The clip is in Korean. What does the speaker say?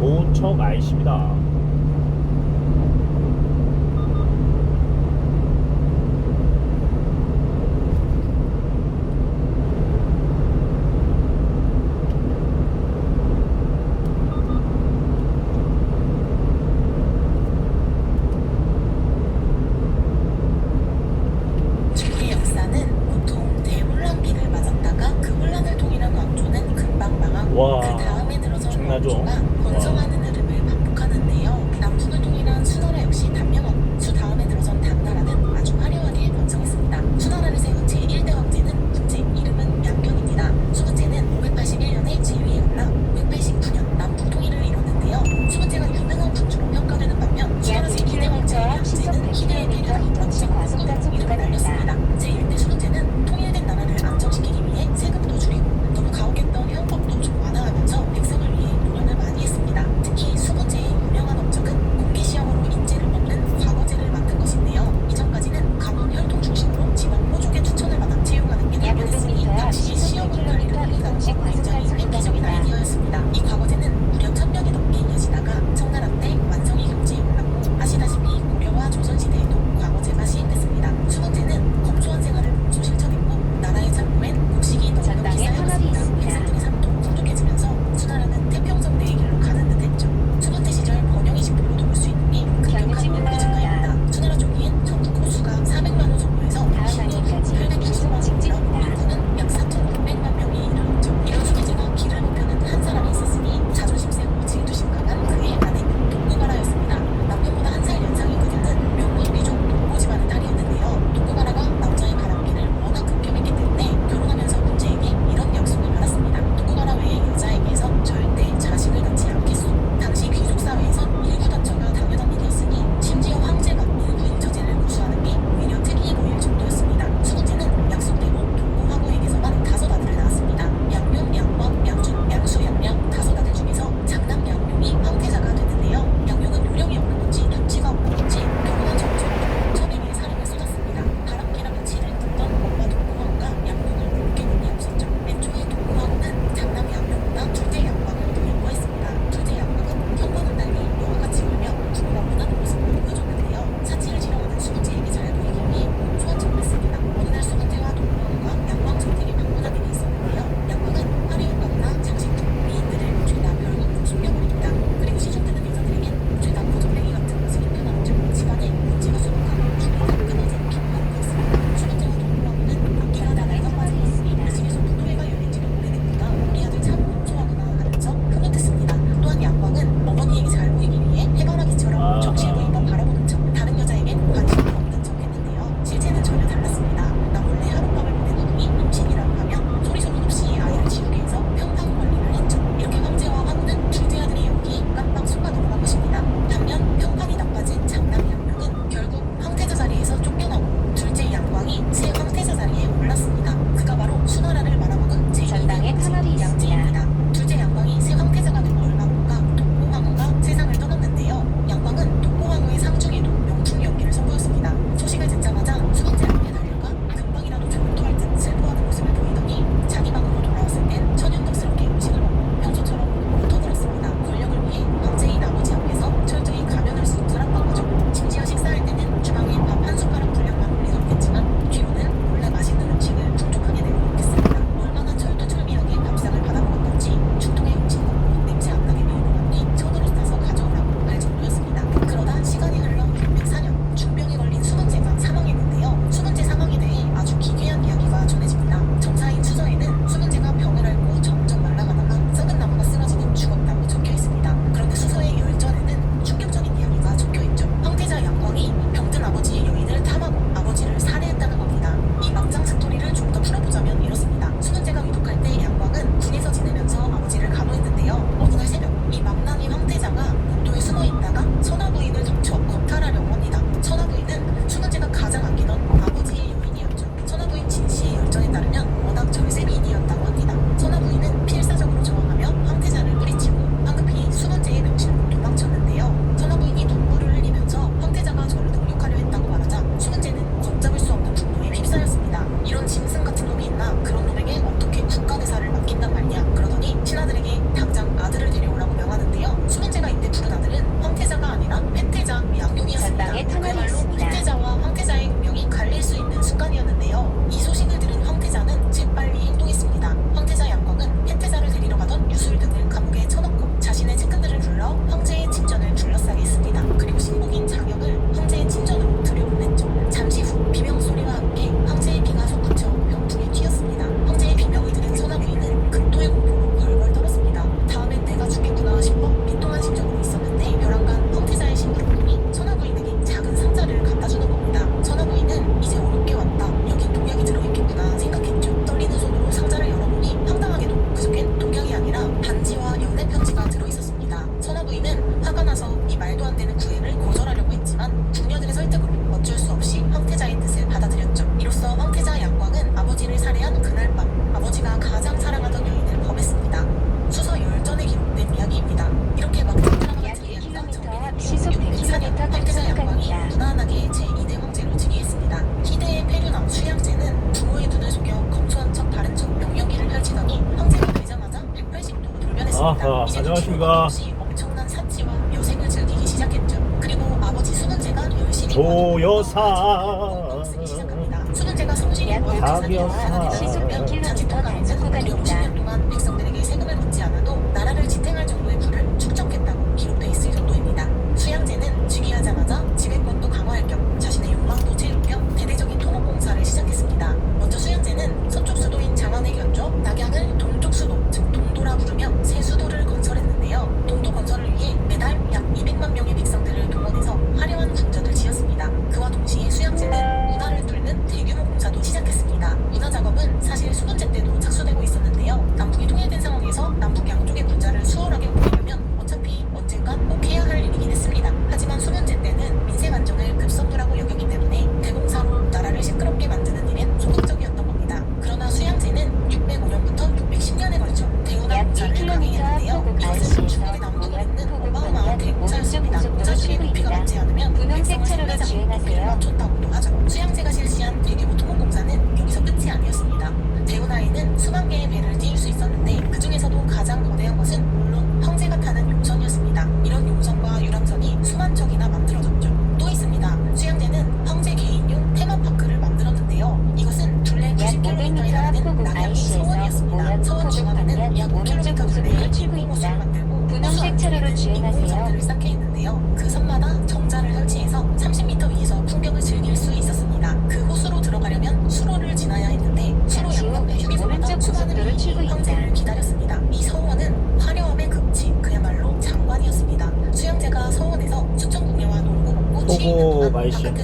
도척 IC입니다. 멀쩡하는 흐름을 반복하는데요. 남부교통이란 수나라 역시 단면원, 수 다음에 들어선 당나라는 아주 화려하게 번성했습니다. 수나라를 세운 제1대 황제는 문제, 이름은 양경입니다. 수문제는 581년에 지위에 올라 580 안녕하십니까. 엄청난 사치와 요생을 즐기기 시작했죠. 그리고 아버지 수는제가 열심히 도여사 시작합니다. 수는제가 성실히 자기여사. 시속 100km 구간입니다. 50년 동안 백성 situation